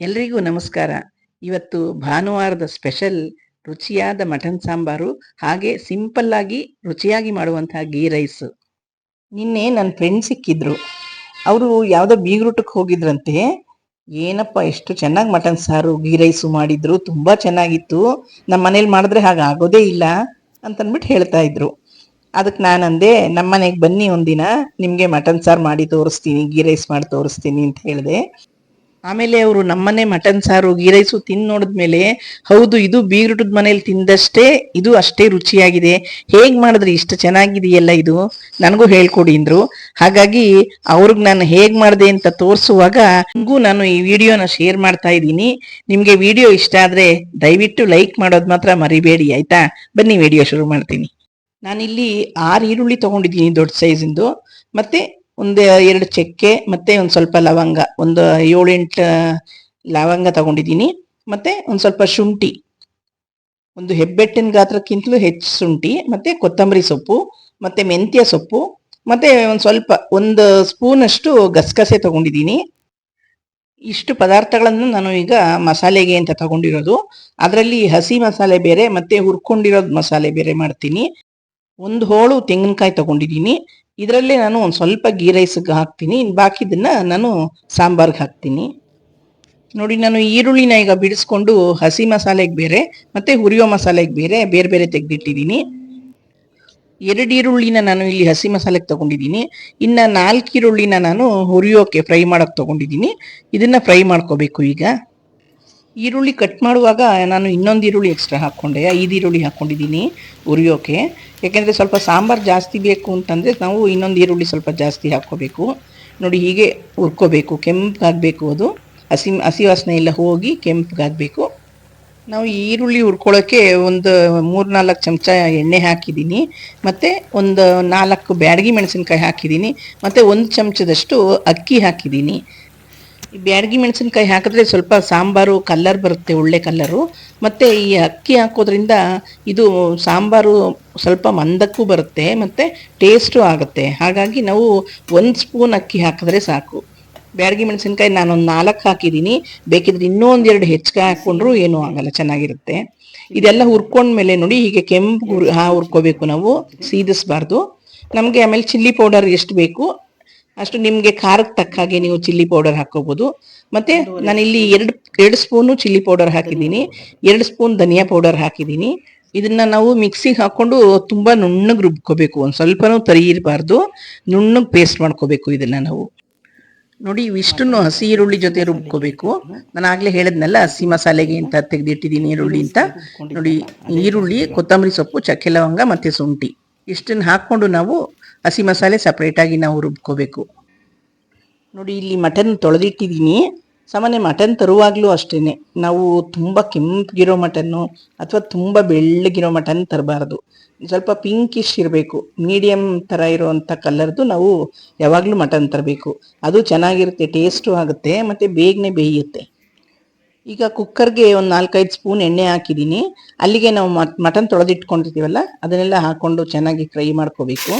ಎಲ್ರಿಗೂ ನಮಸ್ಕಾರ. ಇವತ್ತು ಭಾನುವಾರದ ಸ್ಪೆಷಲ್ ರುಚಿಯಾದ ಮಟನ್ ಸಾಂಬಾರು, ಹಾಗೆ ಸಿಂಪಲ್ ಆಗಿ ರುಚಿಯಾಗಿ ಮಾಡುವಂತಹ ಗೀ ರೈಸ್. ನಿನ್ನೆ ನನ್ನ ಫ್ರೆಂಡ್ ಸಿಕ್ಕಿದ್ರು. ಅವರು ಯಾವುದೋ ಬೀಗ್ರೂಟಕ್ಕೆ ಹೋಗಿದ್ರಂತೆ. ಏನಪ್ಪ ಎಷ್ಟು ಚೆನ್ನಾಗಿ ಮಟನ್ ಸಾರು, ಗೀ ರೈಸು ಮಾಡಿದ್ರು, ತುಂಬಾ ಚೆನ್ನಾಗಿತ್ತು. ನಮ್ಮ ಮನೇಲಿ ಮಾಡಿದ್ರೆ ಹಾಗೆ ಆಗೋದೇ ಇಲ್ಲ ಅಂತಂದ್ಬಿಟ್ಟು ಹೇಳ್ತಾ ಇದ್ರು. ಅದಕ್ಕೆ ನಾನು ಅಂದೆ ನಮ್ಮ ಮನೆಗೆ ಬನ್ನಿ ಒಂದಿನ, ನಿಮಗೆ ಮಟನ್ ಸಾರು ಮಾಡಿ ತೋರಿಸ್ತೀನಿ, ಗೀ ರೈಸ್ ಮಾಡಿ ತೋರಿಸ್ತೀನಿ ಅಂತ ಹೇಳಿದೆ. ಆಮೇಲೆ ಅವರು ನಮ್ಮನೆ ಮಟನ್ ಸಾರು ಗೀ ರೈಸು ನೋಡಿದ್ಮೇಲೆ ಹೌದು ಇದು ಬೀಗ್ರೂಟದ ಮನೇಲಿ ತಿಂದಷ್ಟೇ ಇದು ಅಷ್ಟೇ ರುಚಿಯಾಗಿದೆ. ಹೇಗ್ ಮಾಡಿದ್ರೆ ಇಷ್ಟು ಚೆನ್ನಾಗಿದೆಯಲ್ಲ ಇದು? ನನಗೂ ಹೇಳ್ಕೊಡಿ ಅಂದ್ರು. ಹಾಗಾಗಿ ಅವ್ರಿಗೆ ನಾನು ಹೇಗ್ ಮಾಡಿದೆ ಅಂತ ತೋರಿಸುವಾಗ ನಿಮಗೂ ನಾನು ಈ ವಿಡಿಯೋನ ಶೇರ್ ಮಾಡ್ತಾ ಇದ್ದೀನಿ. ನಿಮ್ಗೆ ವಿಡಿಯೋ ಇಷ್ಟ ಆದ್ರೆ ದಯವಿಟ್ಟು ಲೈಕ್ ಮಾಡೋದು ಮಾತ್ರ ಮರಿಬೇಡಿ, ಆಯ್ತಾ? ಬನ್ನಿ ವಿಡಿಯೋ ಶುರು ಮಾಡ್ತೀನಿ. ನಾನಿಲ್ಲಿ ಆರು ಈರುಳ್ಳಿ ತಗೊಂಡಿದ್ದೀನಿ ದೊಡ್ಡ ಸೈಜಿಂದು. ಮತ್ತೆ ಒಂದು ಎರಡು ಚಕ್ಕೆ ಮತ್ತೆ ಒಂದು ಸ್ವಲ್ಪ ಲವಂಗ, ಒಂದು ಏಳೆಂಟು ಲವಂಗ ತಗೊಂಡಿದ್ದೀನಿ. ಮತ್ತೆ ಒಂದು ಸ್ವಲ್ಪ ಶುಂಠಿ, ಒಂದು ಹೆಬ್ಬೆಟ್ಟಿನ ಗಾತ್ರಕ್ಕಿಂತಲೂ ಹೆಚ್ಚು ಶುಂಠಿ, ಮತ್ತೆ ಕೊತ್ತಂಬರಿ ಸೊಪ್ಪು, ಮತ್ತೆ ಮೆಂತ್ಯ ಸೊಪ್ಪು, ಮತ್ತೆ ಒಂದು ಸ್ವಲ್ಪ, ಒಂದು ಸ್ಪೂನಷ್ಟು ಗಸಗಸೆ ತಗೊಂಡಿದ್ದೀನಿ. ಇಷ್ಟು ಪದಾರ್ಥಗಳನ್ನು ನಾನು ಈಗ ಮಸಾಲೆಗೆ ಅಂತ ತಗೊಂಡಿರೋದು. ಅದರಲ್ಲಿ ಹಸಿ ಮಸಾಲೆ ಬೇರೆ, ಮತ್ತೆ ಹುರ್ಕೊಂಡಿರೋದು ಮಸಾಲೆ ಬೇರೆ ಮಾಡ್ತೀನಿ. ಒಂದು ಹೋಳು ತೆಂಗಿನಕಾಯಿ ತಗೊಂಡಿದ್ದೀನಿ. ಇದರಲ್ಲೇ ನಾನು ಒಂದು ಸ್ವಲ್ಪ ಗೀ ರೈಸ್ಗೆ ಹಾಕ್ತೀನಿ. ಇನ್ನು ಬಾಕಿದನ್ನು ನಾನು ಸಾಂಬಾರ್ಗೆ ಹಾಕ್ತೀನಿ. ನೋಡಿ, ನಾನು ಈರುಳ್ಳಿನ ಈಗ ಬಿಡಿಸ್ಕೊಂಡು ಹಸಿ ಮಸಾಲೆಗೆ ಬೇರೆ, ಮತ್ತೆ ಹುರಿಯೋ ಮಸಾಲೆಗೆ ಬೇರೆ ಬೇರೆ ಬೇರೆ ತೆಗೆದಿಟ್ಟಿದ್ದೀನಿ. ಎರಡು ಈರುಳ್ಳಿನ ನಾನು ಇಲ್ಲಿ ಹಸಿ ಮಸಾಲೆಗೆ ತೊಗೊಂಡಿದ್ದೀನಿ. ಇನ್ನು ನಾಲ್ಕು ಈರುಳ್ಳಿನ ನಾನು ಹುರಿಯೋಕೆ ಫ್ರೈ ಮಾಡೋಕ್ಕೆ ತೊಗೊಂಡಿದ್ದೀನಿ. ಇದನ್ನ ಫ್ರೈ ಮಾಡ್ಕೋಬೇಕು ಈಗ. ಈರುಳ್ಳಿ ಕಟ್ ಮಾಡುವಾಗ ನಾನು ಇನ್ನೊಂದು ಈರುಳ್ಳಿ ಎಕ್ಸ್ಟ್ರಾ ಹಾಕ್ಕೊಂಡೆ. ಐದು ಈರುಳ್ಳಿ ಹಾಕ್ಕೊಂಡಿದ್ದೀನಿ ಉರಿಯೋಕೆ. ಯಾಕೆಂದರೆ ಸ್ವಲ್ಪ ಸಾಂಬಾರು ಜಾಸ್ತಿ ಬೇಕು ಅಂತಂದರೆ ನಾವು ಇನ್ನೊಂದು ಈರುಳ್ಳಿ ಸ್ವಲ್ಪ ಜಾಸ್ತಿ ಹಾಕ್ಕೋಬೇಕು. ನೋಡಿ ಹೀಗೆ ಹುರ್ಕೋಬೇಕು. ಕೆಂಪಗಾಗಬೇಕು ಅದು. ಹಸಿ ಹಸಿ ವಾಸನೆ ಎಲ್ಲ ಹೋಗಿ ಕೆಂಪಗಾಗಬೇಕು. ನಾವು ಈರುಳ್ಳಿ ಹುರ್ಕೊಳ್ಳೋಕ್ಕೆ ಒಂದು ಮೂರು ನಾಲ್ಕು ಚಮಚ ಎಣ್ಣೆ ಹಾಕಿದ್ದೀನಿ. ಮತ್ತು ಒಂದು ನಾಲ್ಕು ಬ್ಯಾಡಗಿ ಮೆಣಸಿನ್ಕಾಯಿ ಹಾಕಿದ್ದೀನಿ. ಮತ್ತು ಒಂದು ಚಮಚದಷ್ಟು ಅಕ್ಕಿ ಹಾಕಿದ್ದೀನಿ. ಬ್ಯಾಡಗಿ ಮೆಣಸಿನ್ಕಾಯಿ ಹಾಕಿದ್ರೆ ಸ್ವಲ್ಪ ಸಾಂಬಾರು, ಕಲ್ಲರ್ ಬರುತ್ತೆ, ಒಳ್ಳೆ ಕಲ್ಲರು. ಮತ್ತು ಈ ಅಕ್ಕಿ ಹಾಕೋದ್ರಿಂದ ಇದು ಸಾಂಬಾರು ಸ್ವಲ್ಪ ಮಂದಕ್ಕೂ ಬರುತ್ತೆ, ಮತ್ತು ಟೇಸ್ಟು ಆಗುತ್ತೆ. ಹಾಗಾಗಿ ನಾವು ಒಂದು ಸ್ಪೂನ್ ಅಕ್ಕಿ ಹಾಕಿದ್ರೆ ಸಾಕು. ಬ್ಯಾಡಗಿ ಮೆಣಸಿನ್ಕಾಯಿ ನಾನೊಂದು ನಾಲ್ಕು ಹಾಕಿದ್ದೀನಿ. ಬೇಕಿದ್ರೆ ಇನ್ನೂ ಒಂದೆರಡು ಹೆಚ್ಚಿಗೆ ಹಾಕ್ಕೊಂಡ್ರು ಏನೂ ಆಗಲ್ಲ, ಚೆನ್ನಾಗಿರುತ್ತೆ. ಇದೆಲ್ಲ ಹುರ್ಕೊಂಡ್ಮೇಲೆ ನೋಡಿ, ಹೀಗೆ ಕೆಂಪು ಹುರ್, ಹಾ, ಹುರ್ಕೋಬೇಕು ನಾವು. ಸೀದಿಸ್ಬಾರ್ದು. ನಮಗೆ ಆಮೇಲೆ ಚಿಲ್ಲಿ ಪೌಡರ್ ಎಷ್ಟು ಬೇಕು ಅಷ್ಟು ನಿಮಗೆ ಖಾರಕ್ಕೆ ತಕ್ಕ ಹಾಗೆ ನೀವು ಚಿಲ್ಲಿ ಪೌಡರ್ ಹಾಕೋಬಹುದು ಮತ್ತೆ ನಾನಿಲ್ಲಿ ಎರಡು ಎರಡು ಸ್ಪೂನು ಚಿಲ್ಲಿ ಪೌಡರ್ ಹಾಕಿದ್ದೀನಿ. ಎರಡು ಸ್ಪೂನ್ ಧನಿಯಾ ಪೌಡರ್ ಹಾಕಿದ್ದೀನಿ. ಇದನ್ನ ನಾವು ಮಿಕ್ಸಿಗೆ ಹಾಕೊಂಡು ತುಂಬಾ ನುಣ್ಣಗೆ ರುಬ್ಕೋಬೇಕು. ಒಂದು ಸ್ವಲ್ಪನೂ ತರಿ ಇರಬಾರ್ದು ನುಣ್ಣಗೆ ಪೇಸ್ಟ್ ಮಾಡ್ಕೋಬೇಕು ಇದನ್ನ ನಾವು. ನೋಡಿ ಇವಿಷ್ಟನ್ನು ಹಸಿ ಈರುಳ್ಳಿ ಜೊತೆ ರುಬ್ಕೋಬೇಕು. ನಾನು ಆಗ್ಲೇ ಹೇಳದ್ನಲ್ಲ ಹಸಿ ಮಸಾಲೆಗೆ ಅಂತ ತೆಗೆದಿಟ್ಟಿದ್ದೀನಿ ಈರುಳ್ಳಿ ಅಂತ. ನೋಡಿ ಈರುಳ್ಳಿ ಕೊತ್ತಂಬರಿ ಸೊಪ್ಪು ಚಕ್ಕೆ ಲವಂಗ ಮತ್ತೆ ಶುಂಠಿ. ಇಷ್ಟನ್ನು ಹಾಕೊಂಡು ನಾವು ಹಸಿ ಮಸಾಲೆ ಸಪ್ರೇಟಾಗಿ ನಾವು ರುಬ್ಕೋಬೇಕು. ನೋಡಿ, ಇಲ್ಲಿ ಮಟನ್ ತೊಳೆದಿಟ್ಟಿದ್ದೀನಿ. ಸಾಮಾನ್ಯ ಮಟನ್ ತರುವಾಗಲೂ ಅಷ್ಟೇ ನಾವು ತುಂಬ ಕೆಂಪಗಿರೋ ಮಟನ್ನು ಅಥವಾ ತುಂಬ ಬೆಳ್ಳಗಿರೋ ಮಟನ್ ತರಬಾರ್ದು. ಸ್ವಲ್ಪ ಪಿಂಕಿಶ್ ಇರಬೇಕು. ಮೀಡಿಯಮ್ ಥರ ಇರೋವಂಥ ಕಲರ್ದು ನಾವು ಯಾವಾಗಲೂ ಮಟನ್ ತರಬೇಕು. ಅದು ಚೆನ್ನಾಗಿರುತ್ತೆ ಟೇಸ್ಟು ಆಗುತ್ತೆ, ಮತ್ತು ಬೇಗನೆ ಬೇಯುತ್ತೆ. ಈಗ ಕುಕ್ಕರ್ಗೆ ಒಂದು ನಾಲ್ಕೈದು ಸ್ಪೂನ್ ಎಣ್ಣೆ ಹಾಕಿದ್ದೀನಿ. ಅಲ್ಲಿಗೆ ನಾವು ಮಟನ್ ತೊಳೆದಿಟ್ಕೊಂಡಿರ್ತೀವಲ್ಲ ಅದನ್ನೆಲ್ಲ ಹಾಕ್ಕೊಂಡು ಚೆನ್ನಾಗಿ ಫ್ರೈ ಮಾಡ್ಕೋಬೇಕು.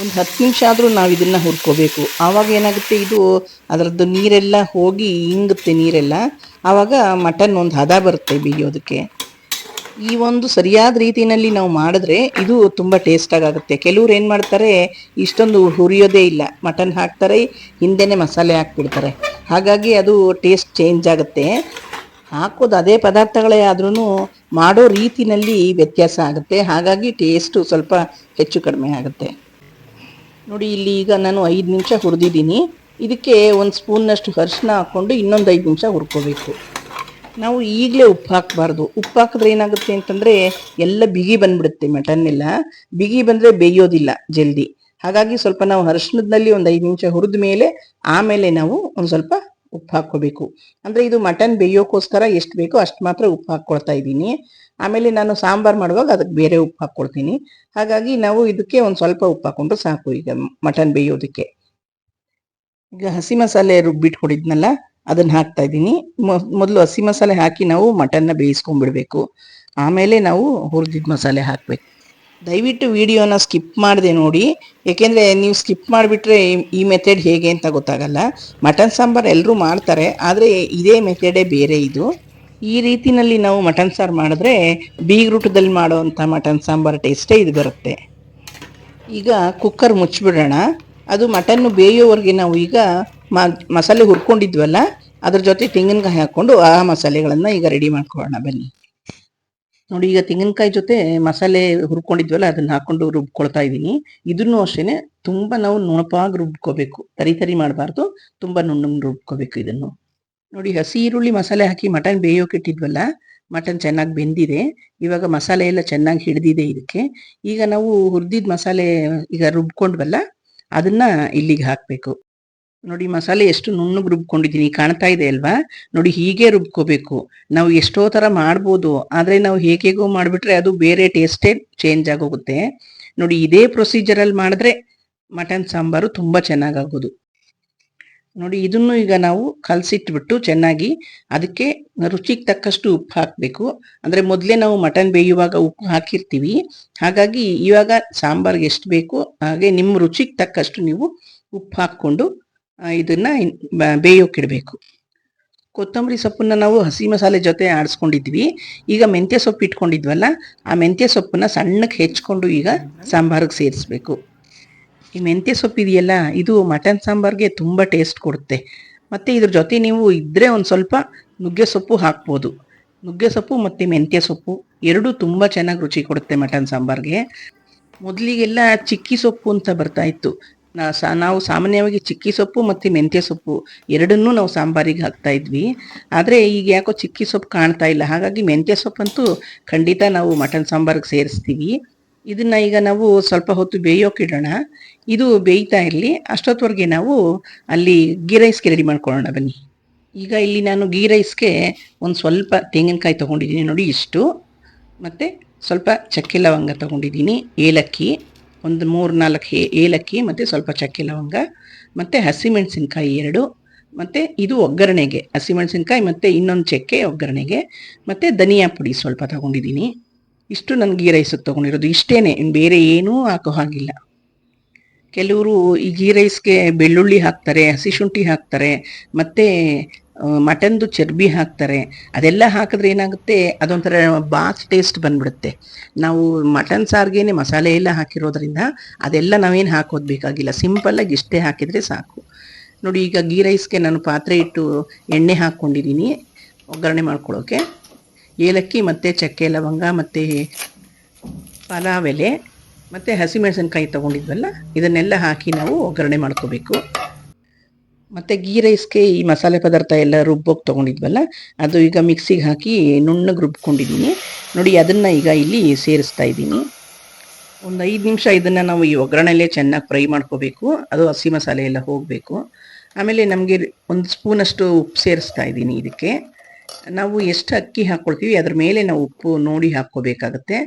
ಒಂದು ಹತ್ತು ನಿಮಿಷ ಆದರೂ ನಾವು ಇದನ್ನು ಹುರ್ಕೋಬೇಕು. ಆವಾಗ ಏನಾಗುತ್ತೆ, ಇದು ಅದರದ್ದು ನೀರೆಲ್ಲ ಹೋಗಿ ಇಂಗುತ್ತೆ ನೀರೆಲ್ಲ. ಆವಾಗ ಮಟನ್ ಒಂದು ಹದ ಬರುತ್ತೆ ಬೇಯೋದಕ್ಕೆ. ಈ ಒಂದು ಸರಿಯಾದ ರೀತಿಯಲ್ಲಿ ನಾವು ಮಾಡಿದ್ರೆ ಇದು ತುಂಬ ಟೇಸ್ಟಾಗಿ ಆಗುತ್ತೆ ಕೆಲವ್ರು ಏನು ಮಾಡ್ತಾರೆ, ಇಷ್ಟೊಂದು ಹುರಿಯೋದೇ ಇಲ್ಲ. ಮಟನ್ ಹಾಕ್ತಾರೆ, ಹಿಂದೆನೇ ಮಸಾಲೆ ಹಾಕ್ಬಿಡ್ತಾರೆ. ಹಾಗಾಗಿ ಅದು ಟೇಸ್ಟ್ ಚೇಂಜ್ ಆಗುತ್ತೆ. ಹಾಕೋದು ಅದೇ ಪದಾರ್ಥಗಳೇ ಆದ್ರೂ ಮಾಡೋ ರೀತಿಯಲ್ಲಿ ವ್ಯತ್ಯಾಸ ಆಗುತ್ತೆ. ಹಾಗಾಗಿ ಟೇಸ್ಟು ಸ್ವಲ್ಪ ಹೆಚ್ಚು ಕಡಿಮೆ ಆಗುತ್ತೆ. ನೋಡಿ, ಇಲ್ಲಿ ಈಗ ನಾನು ಐದು ನಿಮಿಷ ಹುರಿದಿದ್ದೀನಿ. ಇದಕ್ಕೆ ಒಂದು ಸ್ಪೂನ್ನಷ್ಟು ಅರಿಶಿನ ಹಾಕ್ಕೊಂಡು ಇನ್ನೊಂದು ಐದು ನಿಮಿಷ ಹುರ್ಕೋಬೇಕು. ನಾವು ಈಗಲೇ ಉಪ್ಪು ಹಾಕಬಾರ್ದು. ಉಪ್ಪು ಹಾಕಿದ್ರೆ ಏನಾಗುತ್ತೆ ಅಂತಂದರೆ ಎಲ್ಲ ಬಿಗಿ ಬಂದ್ಬಿಡುತ್ತೆ ಮಟನ್ ಎಲ್ಲ ಬಿಗಿ ಬಂದರೆ ಬೇಯೋದಿಲ್ಲ ಜಲ್ದಿ. ಹಾಗಾಗಿ ಸ್ವಲ್ಪ ನಾವು ಅರಿಶಿನದಲ್ಲಿ ಒಂದು ಐದು ನಿಮಿಷ ಹುರಿದ ಮೇಲೆ ಆಮೇಲೆ ನಾವು ಒಂದು ಸ್ವಲ್ಪ ಉಪ್ಪು ಹಾಕ್ಕೋಬೇಕು. ಅಂದರೆ ಇದು ಮಟನ್ ಬೇಯೋಕ್ಕೋಸ್ಕರ ಎಷ್ಟು ಬೇಕೋ ಅಷ್ಟು ಮಾತ್ರ ಉಪ್ಪು ಹಾಕ್ಕೊಳ್ತಾ ಇದ್ದೀನಿ. ಆಮೇಲೆ ನಾನು ಸಾಂಬಾರು ಮಾಡುವಾಗ ಅದಕ್ಕೆ ಬೇರೆ ಉಪ್ಪು ಹಾಕ್ಕೊಳ್ತೀನಿ. ಹಾಗಾಗಿ ನಾವು ಇದಕ್ಕೆ ಒಂದು ಸ್ವಲ್ಪ ಉಪ್ಪು ಹಾಕೊಂಡ್ರೆ ಸಾಕು ಈಗ ಮಟನ್ ಬೇಯೋದಕ್ಕೆ. ಈಗ ಹಸಿ ಮಸಾಲೆ ರುಬ್ಬಿಟ್ಕೊಡಿದ್ನಲ್ಲ ಅದನ್ನ ಹಾಕ್ತಾ ಇದ್ದೀನಿ. ಮೊದಲು ಹಸಿ ಮಸಾಲೆ ಹಾಕಿ ನಾವು ಮಟನ್ನ ಬೇಯಿಸ್ಕೊಂಡ್ಬಿಡ್ಬೇಕು. ಆಮೇಲೆ ನಾವು ಹುರಿದಿದ್ದ ಮಸಾಲೆ ಹಾಕಬೇಕು. ದಯವಿಟ್ಟು ವಿಡಿಯೋನ ಸ್ಕಿಪ್ ಮಾಡಿದೆ ನೋಡಿ. ಏಕೆಂದರೆ ನೀವು ಸ್ಕಿಪ್ ಮಾಡಿಬಿಟ್ರೆ ಈ ಮೆಥಡ್ ಹೇಗೆ ಅಂತ ಗೊತ್ತಾಗಲ್ಲ. ಮಟನ್ ಸಾಂಬಾರು ಎಲ್ಲರೂ ಮಾಡ್ತಾರೆ, ಆದರೆ ಇದೇ ಮೆಥಡೇ ಬೇರೆ ಇದು. ಈ ರೀತಿನಲ್ಲಿ ನಾವು ಮಟನ್ ಸಾರು ಮಾಡಿದ್ರೆ ಬೀಗ್ರೂಟದಲ್ಲಿ ಮಾಡುವಂಥ ಮಟನ್ ಸಾಂಬಾರು ಟೇಸ್ಟೇ ಇದು ಬರುತ್ತೆ. ಈಗ ಕುಕ್ಕರ್ ಮುಚ್ಚಿಬಿಡೋಣ. ಅದು ಮಟನ್ನು ಬೇಯೋವರೆಗೆ ನಾವು ಈಗ ಮಸಾಲೆ ಹುರ್ಕೊಂಡಿದ್ವಲ್ಲ, ಅದ್ರ ಜೊತೆ ತೆಂಗಿನಕಾಯಿ ಹಾಕ್ಕೊಂಡು ಆ ಮಸಾಲೆಗಳನ್ನು ಈಗ ರೆಡಿ ಮಾಡ್ಕೊಳ್ಳೋಣ, ಬನ್ನಿ. ನೋಡಿ, ಈಗ ತೆಂಗಿನಕಾಯಿ ಜೊತೆ ಮಸಾಲೆ ಹುರ್ಕೊಂಡಿದ್ವಲ್ಲ, ಅದನ್ನ ಹಾಕೊಂಡು ರುಬ್ಕೊಳ್ತಾ ಇದ್ದೀನಿ. ಇದನ್ನು ಅಷ್ಟೇ ತುಂಬಾ ನಾವು ನುಣಪಾಗಿ ರುಬ್ಕೋಬೇಕು. ತರಿ ತರಿ ಮಾಡಬಾರ್ದು, ತುಂಬಾ ನುಣ್ಣಗೆ ರುಬ್ಕೋಬೇಕು ಇದನ್ನು. ನೋಡಿ ಹಸಿ ಈರುಳ್ಳಿ ಮಸಾಲೆ ಹಾಕಿ ಮಟನ್ ಬೇಯೋಕೆ ಇಟ್ಟಿದ್ವಲ್ಲ ಮಟನ್ ಚೆನ್ನಾಗಿ ಬೆಂದಿದೆ. ಇವಾಗ ಮಸಾಲೆ ಎಲ್ಲ ಚೆನ್ನಾಗಿ ಹಿಡಿದಿದೆ ಇದಕ್ಕೆ. ಈಗ ನಾವು ಹುರಿದಿದ್ದ ಮಸಾಲೆ ಈಗ ರುಬ್ಕೊಂಡ್ವಲ್ಲ, ಅದನ್ನ ಇಲ್ಲಿಗೆ ಹಾಕಬೇಕು. ನೋಡಿ, ಮಸಾಲೆ ಎಷ್ಟು ನುಣ್ಣಗೆ ರುಬ್ಕೊಂಡಿದ್ದೀನಿ, ಕಾಣ್ತಾ ಇದೆ ಅಲ್ವಾ? ನೋಡಿ, ಹೀಗೆ ರುಬ್ಕೋಬೇಕು. ನಾವು ಎಷ್ಟೋ ಥರ ಮಾಡ್ಬೋದು, ಆದರೆ ನಾವು ಹೇಗೇಗೋ ಮಾಡಿಬಿಟ್ರೆ ಅದು ಬೇರೆ ಟೇಸ್ಟೇ ಚೇಂಜ್ ಆಗೋಗುತ್ತೆ. ನೋಡಿ, ಇದೇ ಪ್ರೊಸೀಜರಲ್ಲಿ ಮಾಡಿದ್ರೆ ಮಟನ್ ಸಾಂಬಾರು ತುಂಬ ಚೆನ್ನಾಗಾಗೋದು ನೋಡಿ, ಇದನ್ನು ಈಗ ನಾವು ಕಲಸಿಟ್ಬಿಟ್ಟು ಚೆನ್ನಾಗಿ ಅದಕ್ಕೆ ರುಚಿಗೆ ತಕ್ಕಷ್ಟು ಉಪ್ಪು ಹಾಕಬೇಕು. ಅಂದರೆ ಮೊದಲೇ ನಾವು ಮಟನ್ ಬೇಯುವಾಗ ಉಪ್ಪು ಹಾಕಿರ್ತೀವಿ. ಹಾಗಾಗಿ ಇವಾಗ ಸಾಂಬಾರ್ಗೆ ಎಷ್ಟು ಬೇಕು ಹಾಗೆ ನಿಮ್ಮ ರುಚಿಗೆ ತಕ್ಕಷ್ಟು ನೀವು ಉಪ್ಪು ಹಾಕ್ಕೊಂಡು ಇದನ್ನು ಬೇಯೋಕ್ಕಿಡಬೇಕು ಕೊತ್ತಂಬರಿ ಸೊಪ್ಪನ್ನ ನಾವು ಹಸಿ ಮಸಾಲೆ ಜೊತೆ ಆಡಿಸ್ಕೊಂಡಿದ್ವಿ. ಈಗ ಮೆಂತ್ಯ ಸೊಪ್ಪು ಇಟ್ಕೊಂಡಿದ್ವಲ್ಲ, ಆ ಮೆಂತ್ಯ ಸೊಪ್ಪನ್ನ ಸಣ್ಣಕ್ಕೆ ಹೆಚ್ಕೊಂಡು ಈಗ ಸಾಂಬಾರಿಗೆ ಸೇರಿಸ್ಬೇಕು. ಈ ಮೆಂತ್ಯ ಸೊಪ್ಪು ಇದೆಯಲ್ಲ, ಇದು ಮಟನ್ ಸಾಂಬಾರ್ಗೆ ತುಂಬ ಟೇಸ್ಟ್ ಕೊಡುತ್ತೆ. ಮತ್ತು ಇದ್ರ ಜೊತೆ ನೀವು ಇದ್ದರೆ ಒಂದು ಸ್ವಲ್ಪ ನುಗ್ಗೆ ಸೊಪ್ಪು ಹಾಕ್ಬೋದು. ನುಗ್ಗೆ ಸೊಪ್ಪು ಮತ್ತು ಮೆಂತ್ಯ ಸೊಪ್ಪು ಎರಡೂ ತುಂಬ ಚೆನ್ನಾಗಿ ರುಚಿ ಕೊಡುತ್ತೆ ಮಟನ್ ಸಾಂಬಾರ್ಗೆ. ಮೊದಲಿಗೆಲ್ಲ ಚಿಕ್ಕಿ ಸೊಪ್ಪು ಅಂತ ಬರ್ತಾ ಇತ್ತು. ನಾವು ಸಾಮಾನ್ಯವಾಗಿ ಚಿಕ್ಕಿ ಸೊಪ್ಪು ಮತ್ತು ಮೆಂತ್ಯ ಸೊಪ್ಪು ಎರಡನ್ನೂ ನಾವು ಸಾಂಬಾರಿಗೆ ಹಾಕ್ತಾ ಇದ್ವಿ. ಆದರೆ ಈಗ ಯಾಕೋ ಚಿಕ್ಕಿ ಸೊಪ್ಪು ಕಾಣ್ತಾ ಇಲ್ಲ. ಹಾಗಾಗಿ ಮೆಂತ್ಯ ಸೊಪ್ಪಂತೂ ಖಂಡಿತ ನಾವು ಮಟನ್ ಸಾಂಬಾರಿಗೆ ಸೇರಿಸ್ತೀವಿ. ಇದನ್ನ ಈಗ ನಾವು ಸ್ವಲ್ಪ ಹೊತ್ತು ಬೇಯೋಕಿಡೋಣ. ಇದು ಬೇಯ್ತಾ ಇರಲಿ. ಅಷ್ಟೊತ್ತವರೆಗೆ ನಾವು ಅಲ್ಲಿ ಗೀ ರೈಸ್ಗೆ ರೆಡಿ ಮಾಡ್ಕೊಳ್ಳೋಣ ಬನ್ನಿ. ಈಗ ಇಲ್ಲಿ ನಾನು ಗೀ ರೈಸ್ಗೆ ಒಂದು ಸ್ವಲ್ಪ ತೆಂಗಿನಕಾಯಿ ತೊಗೊಂಡಿದ್ದೀನಿ. ನೋಡಿ ಇಷ್ಟು. ಮತ್ತು ಸ್ವಲ್ಪ ಚಕ್ಕೆ ಲವಂಗ ತೊಗೊಂಡಿದ್ದೀನಿ. ಏಲಕ್ಕಿ, ಒಂದು ಮೂರು ನಾಲ್ಕು ಏಲಕ್ಕಿ ಮತ್ತು ಸ್ವಲ್ಪ ಚಕ್ಕೆ ಲವಂಗ, ಮತ್ತು ಹಸಿಮೆಣಸಿನ್ಕಾಯಿ ಎರಡು, ಮತ್ತು ಇದು ಒಗ್ಗರಣೆಗೆ, ಹಸಿಮೆಣಸಿನ್ಕಾಯಿ ಮತ್ತು ಇನ್ನೊಂದು ಚಕ್ಕೆ ಒಗ್ಗರಣೆಗೆ, ಮತ್ತು ಧನಿಯಾ ಪುಡಿ ಸ್ವಲ್ಪ ತಗೊಂಡಿದ್ದೀನಿ. ಇಷ್ಟು ನನಗೆ ಗೀ ರೈಸ್ ತೊಗೊಂಡಿರೋದು. ಇಷ್ಟೇ ಬೇರೆ ಏನೂ ಹಾಕೋ ಹಾಗಿಲ್ಲ. ಕೆಲವರು ಈ ಗೀ ರೈಸ್ಗೆ ಬೆಳ್ಳುಳ್ಳಿ ಹಾಕ್ತಾರೆ, ಹಸಿ ಶುಂಠಿ ಹಾಕ್ತಾರೆ, ಮತ್ತು ಮಟನ್ದು ಚರ್ಬಿ ಹಾಕ್ತಾರೆ. ಅದೆಲ್ಲ ಹಾಕಿದ್ರೆ ಏನಾಗುತ್ತೆ? ಅದೊಂಥರ ಬಾತ್ ಟೇಸ್ಟ್ ಬಂದ್ಬಿಡುತ್ತೆ. ನಾವು ಮಟನ್ ಸಾರ್ಗೇನೆ ಮಸಾಲೆ ಎಲ್ಲ ಹಾಕಿರೋದ್ರಿಂದ ಅದೆಲ್ಲ ನಾವೇನು ಹಾಕೋದು ಬೇಕಾಗಿಲ್ಲ ಸಿಂಪಲ್ಲಾಗಿ ಇಷ್ಟೇ ಹಾಕಿದರೆ ಸಾಕು. ನೋಡಿ, ಈಗ ಗೀ ರೈಸ್ಗೆ ನಾನು ಪಾತ್ರೆ ಇಟ್ಟು ಎಣ್ಣೆ ಹಾಕ್ಕೊಂಡಿದ್ದೀನಿ ಒಗ್ಗರಣೆ ಮಾಡ್ಕೊಳ್ಳೋಕೆ. ಏಲಕ್ಕಿ, ಮತ್ತು ಚಕ್ಕೆ, ಲವಂಗ, ಮತ್ತು ಪಲಾವ್ ಎಲೆ ಮತ್ತು ಹಸಿಮೆಣಸಿನ್ಕಾಯಿ ತೊಗೊಂಡಿದ್ವಲ್ಲ, ಇದನ್ನೆಲ್ಲ ಹಾಕಿ ನಾವು ಒಗ್ಗರಣೆ ಮಾಡ್ಕೋಬೇಕು. ಮತ್ತು ಗೀ ರೈಸ್ಗೆ ಈ ಮಸಾಲೆ ಪದಾರ್ಥ ಎಲ್ಲ ರುಬ್ಬೋಗಿ ತೊಗೊಂಡಿದ್ವಲ್ಲ, ಅದು ಈಗ ಮಿಕ್ಸಿಗೆ ಹಾಕಿ ನುಣ್ಣಗೆ ರುಬ್ಕೊಂಡಿದ್ದೀನಿ. ನೋಡಿ, ಅದನ್ನು ಈಗ ಇಲ್ಲಿ ಸೇರಿಸ್ತಾ ಇದ್ದೀನಿ. ಒಂದು ಐದು ನಿಮಿಷ ಇದನ್ನು ನಾವು ಈ ಒಗ್ಗರಣೆಲ್ಲೇ ಚೆನ್ನಾಗಿ ಫ್ರೈ ಮಾಡ್ಕೋಬೇಕು, ಅದು ಹಸಿ ಮಸಾಲೆ ಎಲ್ಲ ಹೋಗಬೇಕು. ಆಮೇಲೆ ನಮಗೆ ಒಂದು ಸ್ಪೂನಷ್ಟು ಉಪ್ಪು ಸೇರಿಸ್ತಾ ಇದ್ದೀನಿ ಇದಕ್ಕೆ. ನಾವು ಎಷ್ಟು ಅಕ್ಕಿ ಹಾಕ್ಕೊಳ್ತೀವಿ ಅದ್ರ ಮೇಲೆ ನಾವು ಉಪ್ಪು ನೋಡಿ ಹಾಕ್ಕೋಬೇಕಾಗತ್ತೆ.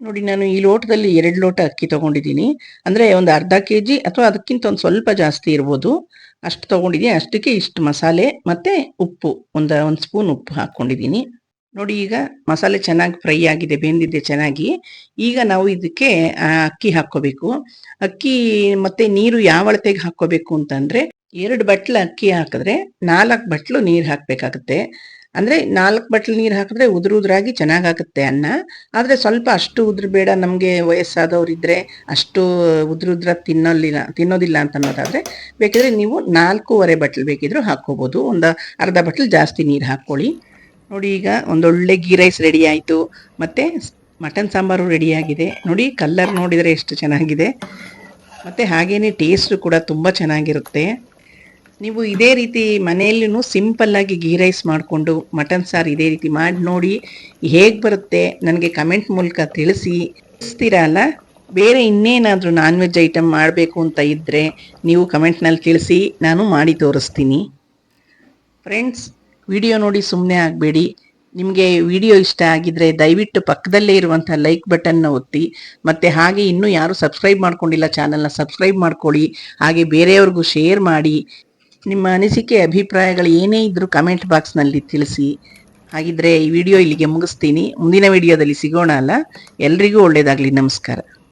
ನೋಡಿ, ನಾನು ಈ ಲೋಟದಲ್ಲಿ ಎರಡು ಲೋಟ ಅಕ್ಕಿ ತಗೊಂಡಿದ್ದೀನಿ. ಅಂದರೆ ಒಂದು ಅರ್ಧ ಕೆ ಜಿ ಅಥವಾ ಅದಕ್ಕಿಂತ ಒಂದು ಸ್ವಲ್ಪ ಜಾಸ್ತಿ ಇರ್ಬೋದು. ಅಷ್ಟು ತೊಗೊಂಡಿದ್ದೀನಿ. ಅಷ್ಟಕ್ಕೆ ಇಷ್ಟು ಮಸಾಲೆ ಮತ್ತು ಉಪ್ಪು, ಒಂದು ಒಂದು ಸ್ಪೂನ್ ಉಪ್ಪು ಹಾಕ್ಕೊಂಡಿದ್ದೀನಿ. ನೋಡಿ, ಈಗ ಮಸಾಲೆ ಚೆನ್ನಾಗಿ ಫ್ರೈ ಆಗಿದೆ, ಬೆಂದಿದೆ ಚೆನ್ನಾಗಿ. ಈಗ ನಾವು ಇದಕ್ಕೆ ಅಕ್ಕಿ ಹಾಕ್ಕೋಬೇಕು. ಅಕ್ಕಿ ಮತ್ತೆ ನೀರು ಯಾವ ಅಳತೆಗೆ ಹಾಕ್ಕೋಬೇಕು ಅಂತಂದ್ರೆ ಎರಡು ಬಟ್ಲು ಅಕ್ಕಿ ಹಾಕಿದ್ರೆ ನಾಲ್ಕು ಬಟ್ಲು ನೀರು ಹಾಕಬೇಕಾಗುತ್ತೆ. ಅಂದರೆ ನಾಲ್ಕು ಬಟ್ಲು ನೀರು ಹಾಕಿದ್ರೆ ಉದುರು ಚೆನ್ನಾಗಿ ಚೆನ್ನಾಗಾಗುತ್ತೆ ಅನ್ನ. ಆದರೆ ಸ್ವಲ್ಪ ಅಷ್ಟು ಉದುರು ಬೇಡ ನಮಗೆ ವಯಸ್ಸಾದವರಿದ್ರೆ ಅಷ್ಟು ಉದುರುದ್ರ ತಿನ್ನೋಲಿಲ್ಲ ತಿನ್ನೋದಿಲ್ಲ ಅಂತ ಅನ್ನೋದಾದರೆ ಬೇಕಿದ್ರೆ ನೀವು ನಾಲ್ಕೂವರೆ ಬಟ್ಲು ಬೇಕಿದ್ರೂ ಹಾಕ್ಕೋಬೋದು. ಒಂದು ಅರ್ಧ ಬಟ್ಲು ಜಾಸ್ತಿ ನೀರು ಹಾಕ್ಕೊಳ್ಳಿ. ನೋಡಿ ಈಗ ಒಂದೊಳ್ಳೆ ಗೀ ರೈಸ್ ರೆಡಿ ಆಯಿತು. ಮತ್ತು ಮಟನ್ ಸಾಂಬಾರು ರೆಡಿಯಾಗಿದೆ ನೋಡಿ ಕಲ್ಲರ್ ನೋಡಿದರೆ ಎಷ್ಟು ಚೆನ್ನಾಗಿದೆ. ಮತ್ತು ಹಾಗೇ ಟೇಸ್ಟು ಕೂಡ ತುಂಬ ಚೆನ್ನಾಗಿರುತ್ತೆ. ನೀವು ಇದೇ ರೀತಿ ಮನೆಯಲ್ಲೂ ಆಗಿ ಗೀ ರೈಸ್ ಮಾಡಿಕೊಂಡು ಮಟನ್ ಸಾರು ಇದೇ ರೀತಿ ಮಾಡಿ ನೋಡಿ ಹೇಗೆ ಬರುತ್ತೆ ನನಗೆ ಕಮೆಂಟ್ ಮೂಲಕ ತಿಳಿಸಿ. ಅಲ್ಲ? ಬೇರೆ ಇನ್ನೇನಾದರೂ ನಾನ್ ವೆಜ್ ಐಟಮ್ ಮಾಡಬೇಕು ಅಂತ ಇದ್ದರೆ ನೀವು ಕಮೆಂಟ್ನಲ್ಲಿ ತಿಳಿಸಿ, ನಾನು ಮಾಡಿ ತೋರಿಸ್ತೀನಿ. ಫ್ರೆಂಡ್ಸ್ ವಿಡಿಯೋ ನೋಡಿ ಸುಮ್ಮನೆ ಆಗಬೇಡಿ. ನಿಮಗೆ ವಿಡಿಯೋ ಇಷ್ಟ ಆಗಿದ್ರೆ ದಯವಿಟ್ಟು ಪಕ್ಕದಲ್ಲೇ ಇರುವಂಥ ಲೈಕ್ ಬಟನ್ನ ಒತ್ತಿ, ಮತ್ತು ಹಾಗೆ ಇನ್ನೂ ಯಾರು ಸಬ್ಸ್ಕ್ರೈಬ್ ಮಾಡ್ಕೊಂಡಿಲ್ಲ ಚಾನಲ್ನ ಸಬ್ಸ್ಕ್ರೈಬ್ ಮಾಡ್ಕೊಳ್ಳಿ, ಹಾಗೆ ಬೇರೆಯವ್ರಿಗೂ ಶೇರ್ ಮಾಡಿ. ನಿಮ್ಮ ಅನಿಸಿಕೆ, ಅಭಿಪ್ರಾಯಗಳು ಏನೇ ಇದ್ದರೂ ಕಮೆಂಟ್ ಬಾಕ್ಸ್ನಲ್ಲಿ ತಿಳಿಸಿ. ಹಾಗಿದ್ರೆ ಈ ವಿಡಿಯೋ ಇಲ್ಲಿಗೆ ಮುಗಿಸ್ತೀನಿ. ಮುಂದಿನ ವಿಡಿಯೋದಲ್ಲಿ ಸಿಗೋಣ ಅಲ್ಲ. ಎಲ್ರಿಗೂ ಒಳ್ಳೆಯದಾಗಲಿ ನಮಸ್ಕಾರ.